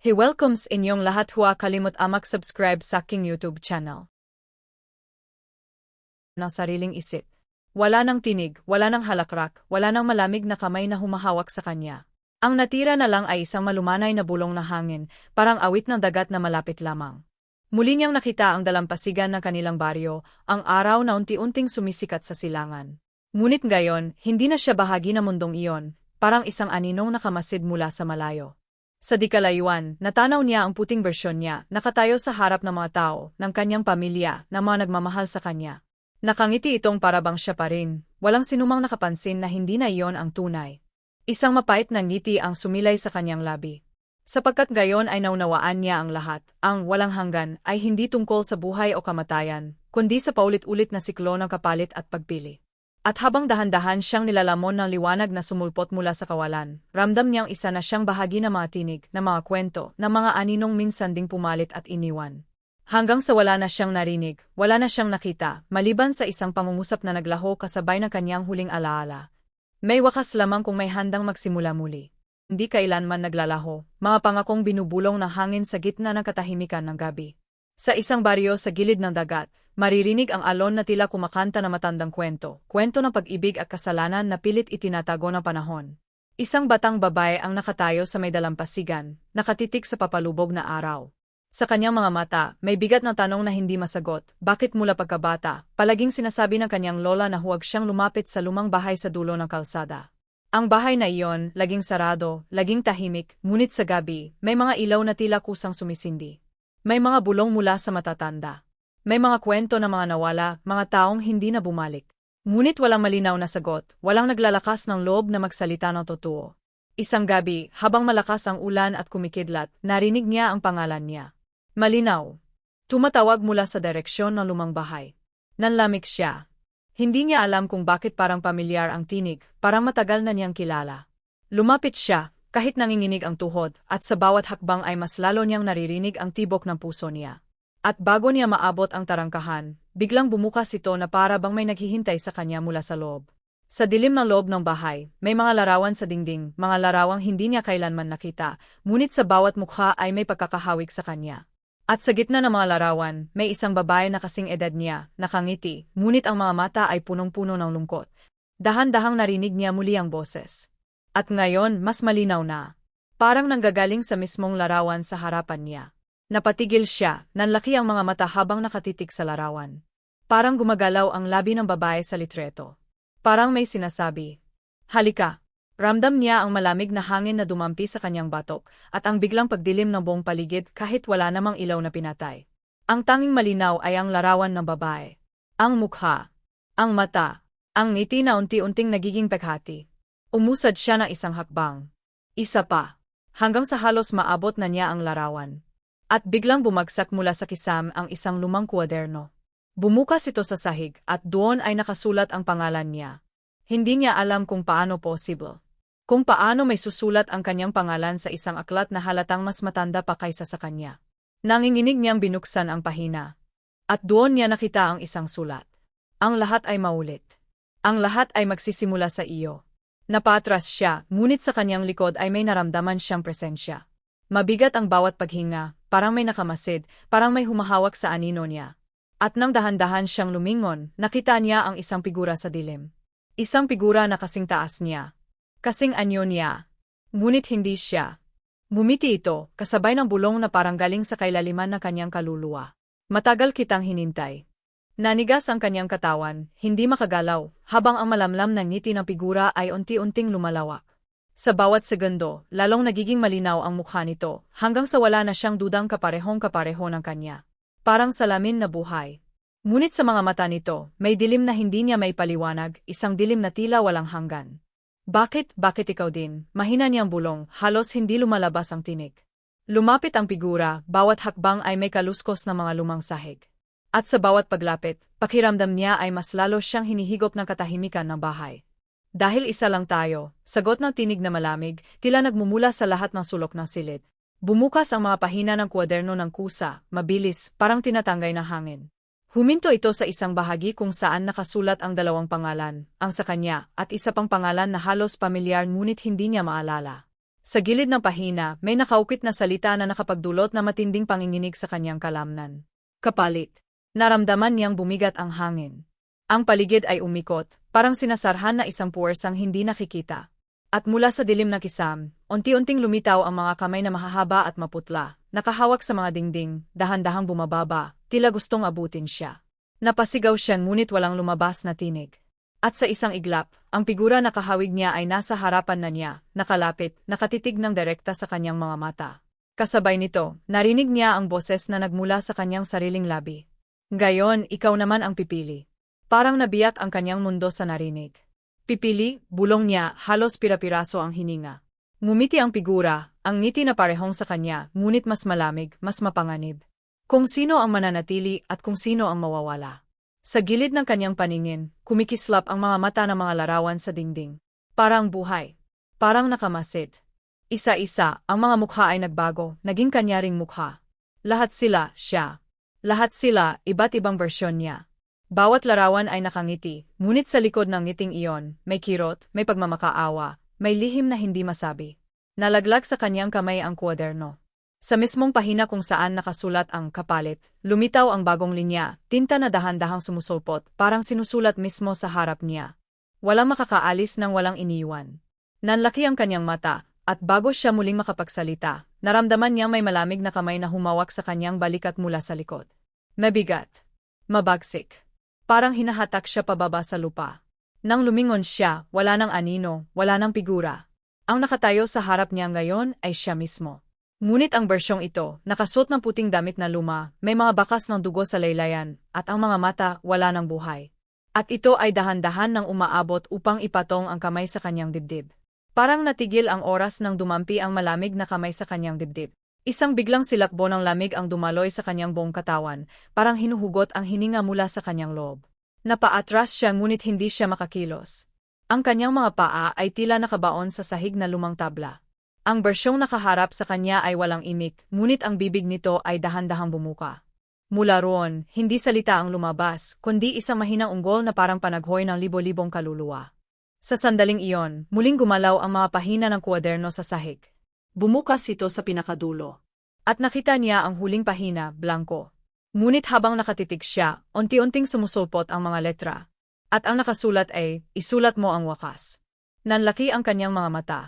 He welcomes inyong lahat huwa kalimut amak subscribe sa aking YouTube channel. Ng sariling isip. Wala nang tinig, wala nang halakrak, wala nang malamig na kamay na humahawak sa kanya. Ang natira na lang ay isang malumanay na bulong na hangin, parang awit ng dagat na malapit lamang. Muli niyang nakita ang dalampasigan ng kanilang baryo, ang araw na unti-unting sumisikat sa silangan. Ngunit ngayon, hindi na siya bahagi ng mundong iyon, parang isang aninong nakamasid mula sa malayo. Sa dikalayuan, natanaw niya ang puting bersyon niya, nakatayo sa harap ng mga tao, ng kanyang pamilya, na mga nagmamahal sa kanya. Nakangiti itong parabang siya pa rin, walang sinumang nakapansin na hindi na iyon ang tunay. Isang mapait na ngiti ang sumilay sa kanyang labi. Sapagkat gayon ay naunawaan niya ang lahat, ang walang hanggan ay hindi tungkol sa buhay o kamatayan, kundi sa paulit-ulit na siklo ng kapalit at pagpili. At habang dahan-dahan siyang nilalamon ng liwanag na sumulpot mula sa kawalan, ramdam niyang isa na siyang bahagi ng mga tinig, ng mga kwento, ng mga aninong minsan ding pumalit at iniwan. Hanggang sa wala na siyang narinig, wala na siyang nakita, maliban sa isang pangungusap na naglaho kasabay ng kanyang huling alaala. May wakas lamang kung may handang magsimula muli. Hindi kailanman naglalaho, mga pangakong binubulong ng hangin sa gitna ng katahimikan ng gabi. Sa isang baryo sa gilid ng dagat, maririnig ang alon na tila kumakanta na matandang kwento, kwento ng pag-ibig at kasalanan na pilit itinatago ng panahon. Isang batang babae ang nakatayo sa may dalampasigan, nakatitik sa papalubog na araw. Sa kanyang mga mata, may bigat na tanong na hindi masagot, bakit mula pagkabata, palaging sinasabi ng kanyang lola na huwag siyang lumapit sa lumang bahay sa dulo ng kalsada. Ang bahay na iyon, laging sarado, laging tahimik, ngunit sa gabi, may mga ilaw na tila kusang sumisindi. May mga bulong mula sa matatanda. May mga kwento na mga nawala, mga taong hindi na bumalik. Ngunit walang malinaw na sagot, walang naglalakas ng loob na magsalita ng totoo. Isang gabi, habang malakas ang ulan at kumikidlat, narinig niya ang pangalan niya. Malinaw. Tumatawag mula sa direksyon ng lumang bahay. Nanlamig siya. Hindi niya alam kung bakit parang pamilyar ang tinig, parang matagal na niyang kilala. Lumapit siya, kahit nanginginig ang tuhod, at sa bawat hakbang ay mas lalo niyang naririnig ang tibok ng puso niya. At bago niya maabot ang tarangkahan, biglang bumukas ito na para bang may naghihintay sa kanya mula sa loob. Sa dilim ng loob ng bahay, may mga larawan sa dingding, mga larawang hindi niya kailanman nakita, ngunit sa bawat mukha ay may pagkakahawig sa kanya. At sa gitna ng mga larawan, may isang babae na kasing edad niya, nakangiti, ngunit ang mga mata ay punong-puno ng lungkot. Dahan-dahang narinig niya muli ang boses. At ngayon, mas malinaw na. Parang nanggagaling sa mismong larawan sa harapan niya. Napatigil siya, nanlaki ang mga mata habang nakatitig sa larawan. Parang gumagalaw ang labi ng babae sa litreto. Parang may sinasabi. Halika. Ramdam niya ang malamig na hangin na dumampi sa kanyang batok, at ang biglang pagdilim ng buong paligid kahit wala namang ilaw na pinatay. Ang tanging malinaw ay ang larawan ng babae. Ang mukha. Ang mata. Ang ngiti na unti-unting nagiging pekhati. Umusad siya ng isang hakbang. Isa pa. Hanggang sa halos maabot na niya ang larawan. At biglang bumagsak mula sa kisam ang isang lumang kuwaderno. Bumukas ito sa sahig at doon ay nakasulat ang pangalan niya. Hindi niya alam kung paano possible. Kung paano may susulat ang kanyang pangalan sa isang aklat na halatang mas matanda pa kaysa sa kanya. Nanginginig niyang binuksan ang pahina. At doon niya nakita ang isang sulat. Ang lahat ay maulit. Ang lahat ay magsisimula sa iyo. Napatras siya, ngunit sa kanyang likod ay may naramdaman siyang presensya. Mabigat ang bawat paghinga, parang may nakamasid, parang may humahawak sa anino niya. At nang dahan-dahan siyang lumingon, nakita niya ang isang figura sa dilim. Isang figura na kasing taas niya. Kasing anyo niya. Ngunit hindi siya. Bumiti ito, kasabay ng bulong na parang galing sa kailaliman ng kanyang kaluluwa. Matagal kitang hinintay. Nanigas ang kanyang katawan, hindi makagalaw, habang ang malamlam ng ngiti ng figura ay unti-unting lumalawak. Sa bawat segundo, lalong nagiging malinaw ang mukha nito, hanggang sa wala na siyang dudang kaparehong-kapareho ng kanya. Parang salamin na buhay. Ngunit sa mga mata nito, may dilim na hindi niya may paliwanag, isang dilim na tila walang hanggan. Bakit, bakit ikaw din? Mahina niyang bulong, halos hindi lumalabas ang tinig. Lumapit ang figura, bawat hakbang ay may kaluskos na mga lumang sahig. At sa bawat paglapit, pakiramdam niya ay mas lalo siyang hinihigop ng katahimikan ng bahay. Dahil isa lang tayo, sagot ng tinig na malamig, tila nagmumula sa lahat ng sulok ng silid. Bumukas ang mga pahina ng kwaderno ng kusa, mabilis, parang tinatangay ng hangin. Huminto ito sa isang bahagi kung saan nakasulat ang dalawang pangalan, ang sa kanya, at isa pang pangalan na halos pamilyar ngunit hindi niya maalala. Sa gilid ng pahina, may nakaukit na salita na nakapagdulot na matinding panginginig sa kanyang kalamnan. Kapalit. Naramdaman niyang bumigat ang hangin. Ang paligid ay umikot, parang sinasarhan na isang puwersang hindi nakikita. At mula sa dilim na kisam, unti-unting lumitaw ang mga kamay na mahahaba at maputla, nakahawak sa mga dingding, dahan-dahang bumababa, tila gustong abutin siya. Napasigaw siya ngunit walang lumabas na tinig. At sa isang iglap, ang figura na kahawig niya ay nasa harapan na niya, nakalapit, nakatitig ng direkta sa kanyang mga mata. Kasabay nito, narinig niya ang boses na nagmula sa kanyang sariling labi. Gayon, ikaw naman ang pipili. Parang nabiyak ang kanyang mundo sa narinig. Pipili, bulong niya, halos pirapiraso ang hininga. Ngumiti ang figura, ang ngiti na parehong sa kanya, ngunit mas malamig, mas mapanganib. Kung sino ang mananatili at kung sino ang mawawala. Sa gilid ng kanyang paningin, kumikislap ang mga mata ng mga larawan sa dingding. Parang buhay. Parang nakamasid. Isa-isa, ang mga mukha ay nagbago, naging kanyaring mukha. Lahat sila, siya. Lahat sila, iba't ibang bersyon niya. Bawat larawan ay nakangiti, ngunit sa likod ng ngiting iyon, may kirot, may pagmamakaawa, may lihim na hindi masabi. Nalaglag sa kanyang kamay ang kwaderno. Sa mismong pahina kung saan nakasulat ang kapalit, lumitaw ang bagong linya, tinta na dahan-dahang sumusulpot, parang sinusulat mismo sa harap niya. Walang makakaalis nang walang iniwan. Nanlaki ang kanyang mata, at bago siya muling makapagsalita, naramdaman niya may malamig na kamay na humawak sa kanyang balikat mula sa likod. Mabigat. Mabagsik. Parang hinahatak siya pababa sa lupa. Nang lumingon siya, wala nang anino, wala nang figura. Ang nakatayo sa harap niya ngayon ay siya mismo. Ngunit ang bersyong ito, nakasuot ng puting damit na luma, may mga bakas ng dugo sa laylayan, at ang mga mata wala ng buhay. At ito ay dahan-dahan ng umaabot upang ipatong ang kamay sa kanyang dibdib. Parang natigil ang oras nang dumampi ang malamig na kamay sa kanyang dibdib. Isang biglang silakbo ng lamig ang dumaloy sa kanyang buong katawan, parang hinuhugot ang hininga mula sa kanyang loob. Napaatras siya ngunit hindi siya makakilos. Ang kanyang mga paa ay tila nakabaon sa sahig na lumang tabla. Ang bersyong nakaharap sa kanya ay walang imik, ngunit ang bibig nito ay dahan-dahang bumuka. Mula roon, hindi salita ang lumabas, kundi isang mahinang unggol na parang panaghoy ng libo-libong kaluluwa. Sa sandaling iyon, muling gumalaw ang mga pahina ng kwaderno sa sahig. Bumukas ito sa pinakadulo. At nakita niya ang huling pahina, blanco. Ngunit habang nakatitig siya, unti-unting sumusulpot ang mga letra. At ang nakasulat ay, isulat mo ang wakas. Nanlaki ang kanyang mga mata.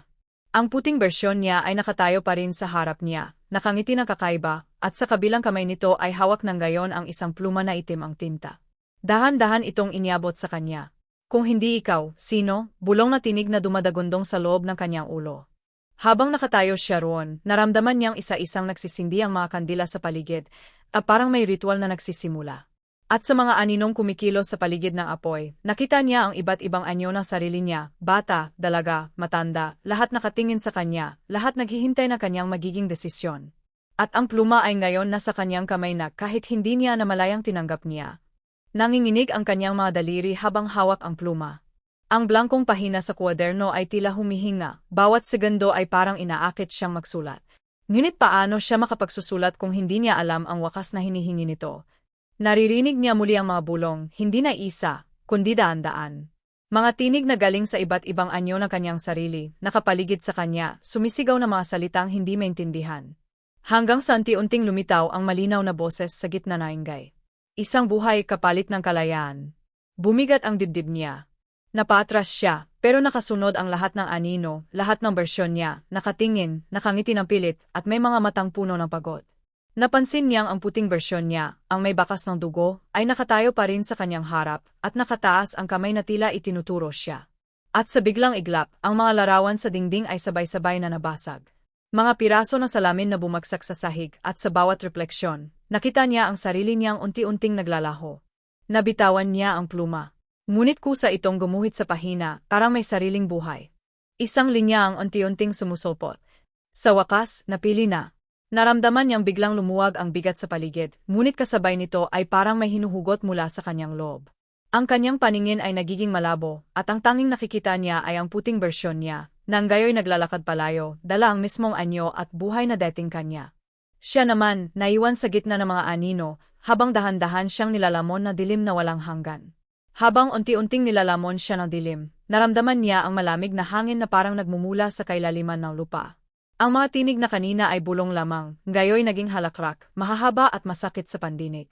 Ang puting bersyon niya ay nakatayo pa rin sa harap niya, nakangiti ng kakaiba, at sa kabilang kamay nito ay hawak ng gayon ang isang pluma na itim ang tinta. Dahan-dahan itong inyabot sa kanya. Kung hindi ikaw, sino? Bulong na tinig na dumadagundong sa loob ng kanyang ulo. Habang nakatayo siya roon, naramdaman niyang isa-isang nagsisindi ang mga kandila sa paligid, at parang may ritual na nagsisimula. At sa mga aninong kumikilos sa paligid ng apoy, nakita niya ang iba't ibang anyo ng sarili niya, bata, dalaga, matanda, lahat nakatingin sa kanya, lahat naghihintay na kanyang magiging desisyon. At ang pluma ay ngayon nasa kanyang kamay na kahit hindi niya na malayang tinanggap niya. Nanginginig ang kanyang mga daliri habang hawak ang pluma. Ang blankong pahina sa kwaderno ay tila humihinga, bawat segundo ay parang inaakit siyang magsulat. Ngunit paano siya makapagsusulat kung hindi niya alam ang wakas na hinihingi nito? Naririnig niya muli ang mga bulong, hindi na isa, kundi daan-daan. Mga tinig na galing sa iba't ibang anyo ng kanyang sarili, nakapaligid sa kanya, sumisigaw na mga salitang hindi maintindihan. Hanggang sa unti-unting lumitaw ang malinaw na boses sa gitna na ingay. Isang buhay kapalit ng kalayaan. Bumigat ang dibdib niya, Napatras siya, pero nakasunod ang lahat ng anino, lahat ng bersyon niya, nakatingin, nakangiti ng pilit, at may mga matang puno ng pagod. Napansin niyang ang puting bersyon niya, ang may bakas ng dugo, ay nakatayo pa rin sa kanyang harap, at nakataas ang kamay na tila itinuturo siya. At sa biglang iglap, ang mga larawan sa dingding ay sabay-sabay na nabasag. Mga piraso ng salamin na bumagsak sa sahig, at sa bawat refleksyon, nakita niya ang sarili niyang unti-unting naglalaho. Nabitawan niya ang pluma. Ngunit kusa itong gumuhit sa pahina, parang may sariling buhay. Isang linya ang unti-unting sumusupot. Sa wakas, napili na. Naramdaman niyang biglang lumuwag ang bigat sa paligid, ngunit kasabay nito ay parang may hinuhugot mula sa kanyang loob. Ang kanyang paningin ay nagiging malabo, at ang tanging nakikita niya ay ang puting bersyon niya, nang gayoy naglalakad palayo, dala ang mismong anyo at buhay na dating kanya. Siya naman, naiwan sa gitna ng mga anino, habang dahan-dahan siyang nilalamon na dilim na walang hanggan. Habang unti-unting nilalamon siya ng dilim, naramdaman niya ang malamig na hangin na parang nagmumula sa kailaliman ng lupa. Ang mga tinig na kanina ay bulong lamang, gayoy naging halakrak, mahahaba at masakit sa pandinig.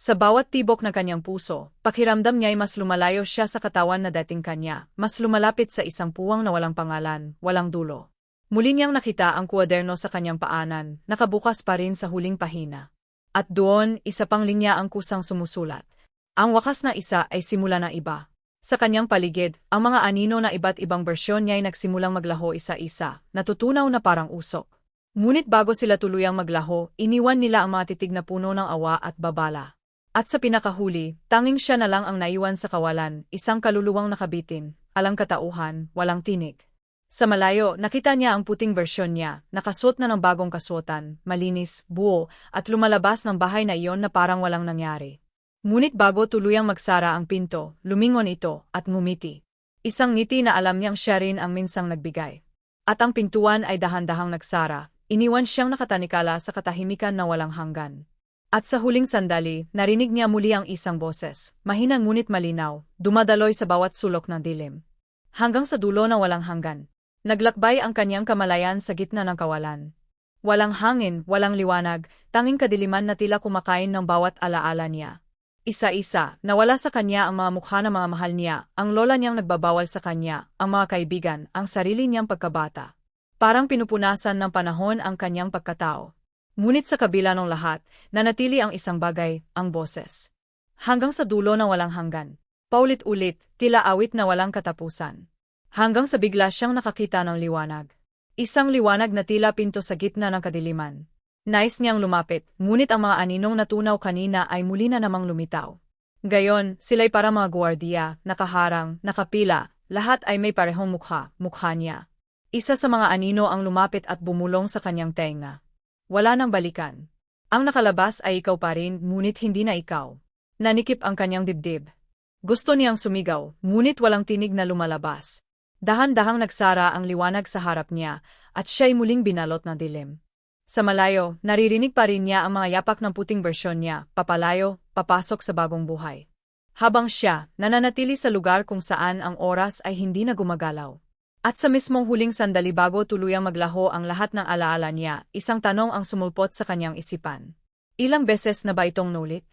Sa bawat tibok ng kanyang puso, pakiramdam niya ay mas lumalayo siya sa katawan na dating kanya, mas lumalapit sa isang puwang na walang pangalan, walang dulo. Muli niyang nakita ang kuwaderno sa kanyang paanan, nakabukas pa rin sa huling pahina. At doon, isa pang linya ang kusang sumusulat. Ang wakas na isa ay simula na iba. Sa kanyang paligid, ang mga anino na iba't ibang bersyon niya ay nagsimulang maglaho isa-isa, natutunaw na parang usok. Ngunit bago sila tuluyang maglaho, iniwan nila ang mga titig na puno ng awa at babala. At sa pinakahuli, tanging siya na lang ang naiwan sa kawalan, isang kaluluwang nakabitin, alang katauhan, walang tinig. Sa malayo, nakita niya ang puting bersyon niya, nakasuot na ng bagong kasuotan, malinis, buo, at lumalabas ng bahay na iyon na parang walang nangyari. Ngunit bago tuluyang magsara ang pinto, lumingon ito, at ngumiti. Isang ngiti na alam niyang siya rin ang minsang nagbigay. At ang pintuan ay dahan-dahang nagsara, iniwan siyang nakatanikala sa katahimikan na walang hanggan. At sa huling sandali, narinig niya muli ang isang boses, mahina ngunit malinaw, dumadaloy sa bawat sulok ng dilim. Hanggang sa dulo na walang hanggan. Naglakbay ang kanyang kamalayan sa gitna ng kawalan. Walang hangin, walang liwanag, tanging kadiliman na tila kumakain ng bawat alaala niya. Isa-isa, nawala sa kanya ang mga mukha ng mga mahal niya, ang lola niyang nagbabawal sa kanya, ang mga kaibigan, ang sarili niyang pagkabata. Parang pinupunasan ng panahon ang kanyang pagkatao. Ngunit sa kabila ng lahat, nanatili ang isang bagay, ang boses. Hanggang sa dulo na walang hanggan. Paulit-ulit, tila awit na walang katapusan. Hanggang sa bigla siyang nakakita ng liwanag. Isang liwanag na tila pinto sa gitna ng kadiliman. Nais niyang lumapit, ngunit ang mga aninong natunaw kanina ay muli na namang lumitaw. Gayon, sila'y para mga gwardiya, nakaharang, nakapila, lahat ay may parehong mukha, mukha niya. Isa sa mga anino ang lumapit at bumulong sa kanyang tenga. Wala nang balikan. Ang nakalabas ay ikaw pa rin, ngunit hindi na ikaw. Nanikip ang kanyang dibdib. Gusto niyang sumigaw, ngunit walang tinig na lumalabas. Dahan-dahang nagsara ang liwanag sa harap niya, at siya'y muling binalot ng dilim. Sa malayo, naririnig pa rin niya ang mga yapak ng puting bersyon niya, papalayo, papasok sa bagong buhay. Habang siya, nananatili sa lugar kung saan ang oras ay hindi na gumagalaw. At sa mismong huling sandali bago tuluyang maglaho ang lahat ng alaala niya, isang tanong ang sumulpot sa kanyang isipan. Ilang beses na ba itong nulit?